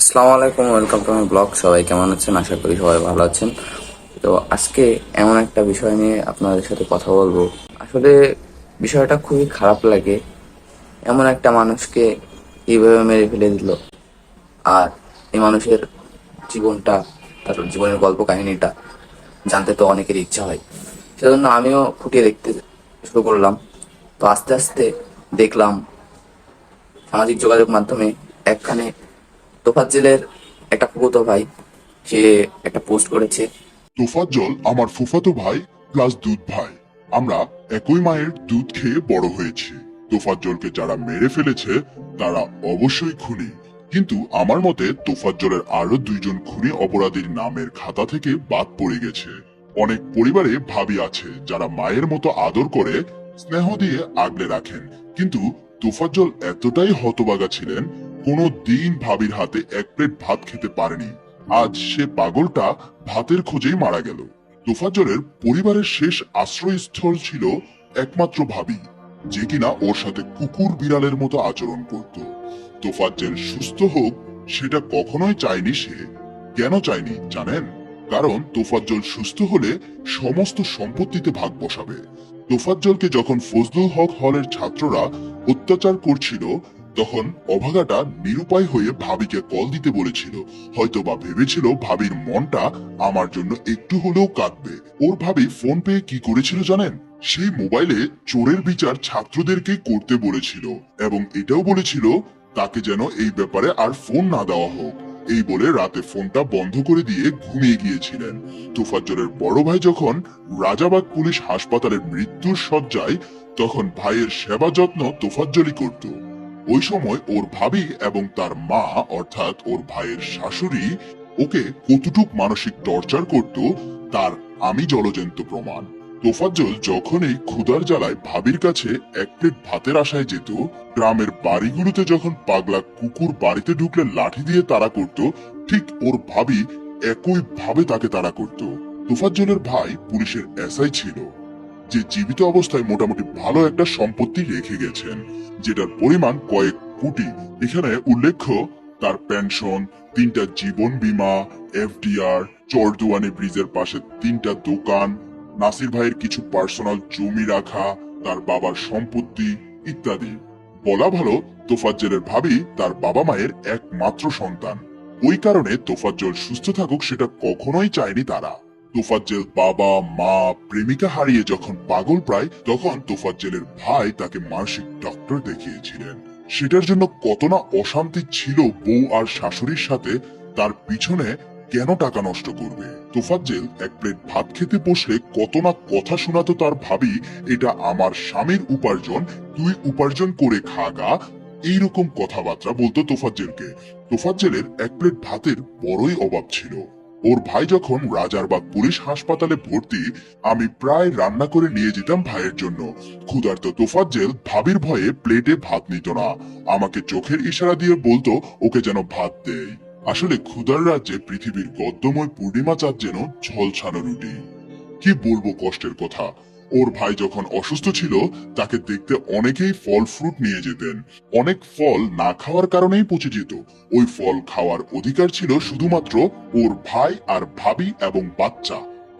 আসসালামু আলাইকুম, welcome to my blog. সবাই কেমন আছেন? আশা করি সবাই ভালো আছেন। তো আজকে এমন একটা বিষয় নিয়ে আপনাদের সাথে কথা বলব। আসলে বিষয়টা খুবই খারাপ লাগে। এমন একটা মানুষকে এইভাবে মেরে ফেলে দিল? আর এই মানুষের জীবনটা, তার জীবনের গল্প কাহিনীটা জানতে তো অনেকের ইচ্ছা হয়। সেজন্য আমিও ফুটিয়ে দেখতে শুরু করলাম। তো আস্তে আস্তে দেখলাম সামাজিক যোগাযোগ মাধ্যমে একখানে তোফাজ্জেলের একটা ভাই, সে একটা পোস্ট করেছে। তোফাজ্জল আমার ফুফাতো ভাই প্লাস দুধ ভাই। আমরা একই মায়ের দুধ খেয়ে বড় হয়েছি। তোফাজ্জলকে যারা মেরে ফেলেছে, তারা অবশ্যই খুনি। কিন্তু আমার মতে তোফাজ্জলের আরও দুইজন খুনি অপরাধীর নামের খাতা থেকে বাদ পড়ে গেছে। অনেক পরিবারে ভাবি আছে, যারা মায়ের মতো আদর করে, স্নেহ দিয়ে আগলে রাখেন। কিন্তু তোফাজ্জল এতটাই হতবাগা ছিলেন কোনো দিন ভাবির হাতে এক প্লেট ভাত খেতে পারেনি। আজ সে পাগলটা ভাতের খোঁজেই মারা গেল। তোফাজ্জলের পরিবারের শেষ আশ্রয়স্থল ছিল একমাত্র ভাবি, যে কিনা ওর সাথে কুকুর বিড়ালের মতো আচরণ করত। তোফাজ্জেল সুস্থ হোক, সেটা কখনোই চায়নি সে। কেন চায়নি, জানেন? কারণ তোফাজ্জল সুস্থ হলে সমস্ত সম্পত্তিতে ভাগ বসাবে। তোফাজ্জলকে যখন ফজলুল হক হলের ছাত্ররা অত্যাচার করছিল তখন অভাগাটা নিরুপায় হয়ে ভাবিকে কল দিতে বলেছিল। হয়তো বা ভেবেছিল ভাবির মনটা আমার জন্য একটু হলেও কাঁদবে। ওর ভাবি ফোন পেয়ে কি করেছিল জানেন? সেই মোবাইলে চোরের বিচার ছাত্রদেরকে করতে বলেছিল এবং এটাও বলেছিল তাকে যেন এই ব্যাপারে আর ফোন না দেওয়া হোক। এই বলে রাতে ফোনটা বন্ধ করে দিয়ে ঘুমিয়ে গিয়েছিলেন। তোফাজ্জলের বড় ভাই যখন রাজাবাগ পুলিশ হাসপাতালের মৃত্যুর শয্যায় তখন ভাইয়ের সেবা যত্ন তোফাজ্জলই করত। ওই সময় ওর ভাবি এবং তার মা, অর্থাৎ ওর ভাইয়ের শাশুড়ি, ওকে কতটুক মানসিক টর্চার করত তার আমি জলজন্ত প্রমাণ। তোফাজ্জল যখনই ক্ষুধার জ্বালায় ভাবির কাছে এক প্লেট ভাতের আশায় যেত, গ্রামের বাড়িগুলোতে যখন পাগলা কুকুর বাড়িতে ঢুকলে লাঠি দিয়ে তাড়া করত, ঠিক ওর ভাবি একই ভাবে তাকে তাড়া করত। তোফাজ্জলের ভাই পুলিশের এসআই ছিল। যে জীবিত অবস্থায় মোটামুটি ভালো একটা সম্পত্তি রেখে গেছেন, যেটার পরিমাণ কয়েক কোটি। এখানে উল্লেখ্য, তার পেনশন, তিনটা জীবন বীমা, এফডিআর, চরদুয়ানি ব্রিজের পাশে তিনটা দোকান, নাসির ভাইয়ের কিছু পার্সোনাল জমি রাখা, তার বাবার সম্পত্তি ইত্যাদি। বলা ভালো, তোফাজ্জলের ভাবি তার বাবা মায়ের একমাত্র সন্তান। ওই কারণে তোফাজ্জল সুস্থ থাকুক সেটা কখনোই চায়নি তারা। তোফাজ্জেল বাবা, মা, প্রেমিকা হারিয়ে যখন পাগল প্রায়, তখন তোফাজ্জেলের ভাই তাকে মানসিক ডক্টর দেখিয়েছিলেন। সেটার জন্য কত না অশান্তি ছিল বউ আর শাশুড়ির সাথে, তার পিছনে কেন টাকা নষ্ট করবে? তোফাজ্জেল এক প্লেট ভাত খেতে বসলে কত না কথা শোনাতো তার ভাবি, এটা আমার স্বামীর উপার্জন, তুই উপার্জন করে খাগা এইরকম কথাবার্তা বলতো তোফাজ্জেলকে। তোফাজ্জেলের এক প্লেট ভাতের বড়ই অভাব ছিল। ওর ভাই যখন রাজারবাগ পুলিশ হাসপাতালে ভর্তি, আমি প্রায় রান্না করে নিয়ে যেতাম ভাইয়ের জন্য। ক্ষুধার্ত তোফাজ্জেল ভাবির ভয়ে প্লেটে ভাত নিত না। আমাকে চোখের ইশারা দিয়ে বলতো, ওকে যেন ভাত দেয় আসলে ক্ষুধার রাজ্যে পৃথিবীর গদ্যময় পূর্ণিমা চাঁদ যেন ঝলছানো রুটি। কি বলব কষ্টের কথা। ওর ভাই যখন অসুস্থ ছিল, তাকে দেখতে অনেকেই ফল ফ্রুট নিয়ে যেতেন। অনেক ফল না খাওয়ার কারণেই পচে যেত। ওই ফল খাওয়ার অধিকার ছিল শুধুমাত্র ওর ভাই আর ভাবি এবং বাচ্চা।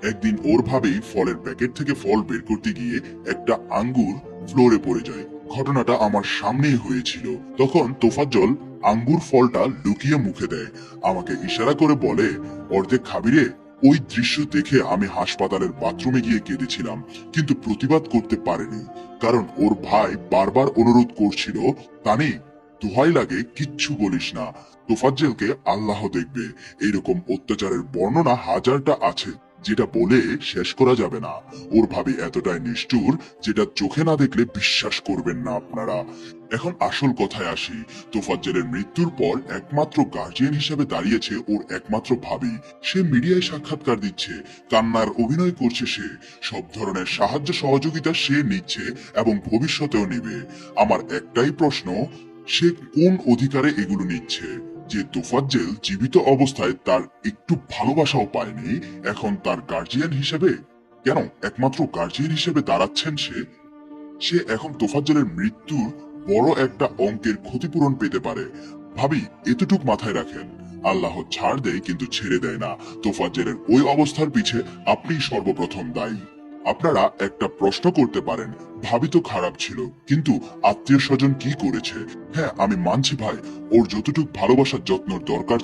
একদিন ওর ভাবি ফলের প্যাকেট থেকে ফল বের করতে গিয়ে একটা আঙ্গুর ফ্লোরে পড়ে যায়। ঘটনাটা আমার সামনেই হয়েছিল। তখন তোফাজ্জল আঙ্গুর ফলটা লুকিয়ে মুখে দেয়। আমাকে ইশারা করে বলে, অর্ধেক খাবি রে? ওই দৃশ্য দেখে আমি হাসপাতালের বাথরুমে গিয়ে কেঁদেছিলাম, কিন্তু প্রতিবাদ করতে পারেনি, কারণ ওর ভাই বারবার অনুরোধ করছিল, তানি, দোহাই লাগে, কিচ্ছু বলিস না, তোফাজ্জেলকে আল্লাহ দেখবে, এইরকম অত্যাচারের বর্ণনা হাজারটা আছে। যেটা বলে শেষ করা যাবে না। ওর ভাবি এতটাই নিষ্ঠুর যেটা চোখে না দেখলে বিশ্বাস করবেন না আপনারা। এখন আসল কথায় আসি, তোফাজ্জেলের মৃত্যুর পর একমাত্র গার্জিয়ান হিসেবে দাঁড়িয়েছে ওর একমাত্র ভাবি। সে মিডিয়ায় সাক্ষাৎকার দিচ্ছে, কান্নার অভিনয় করছে সে। সব ধরনের সাহায্য সহযোগিতা সে নিচ্ছে এবং ভবিষ্যতেও নেবে। আমার একটাই প্রশ্ন, সে কোন অধিকারে এগুলো নিচ্ছে? যে তোফাজ্জেল জীবিত অবস্থায় তার একটু ভালোবাসাও পায়নি, এখন তার গার্জিয়ান হিসেবে, কেন একমাত্র গার্জিয়ান হিসেবে দাঁড়াচ্ছেন সে? সে এখন তোফাজ্জলের মৃত্যুর বড় একটা অঙ্কের ক্ষতিপূরণ পেতে পারে। ভাবি, এতটুক মাথায় রাখেন। আল্লাহ ছাড় দেয়, কিন্তু ছেড়ে দেয় না। তোফাজ্জেলের ওই অবস্থার পিছে আপনিই সর্বপ্রথম দায়ী। আপনারা একটা প্রশ্ন করতে পারেন। ভাবি তো খারাপ ছিল, কিন্তু আত্মীয় স্বজন কি করেছে? হ্যাঁ আমি মানছি ভাই, ওর যতটুক ভালোবাসার যত্নর দরকার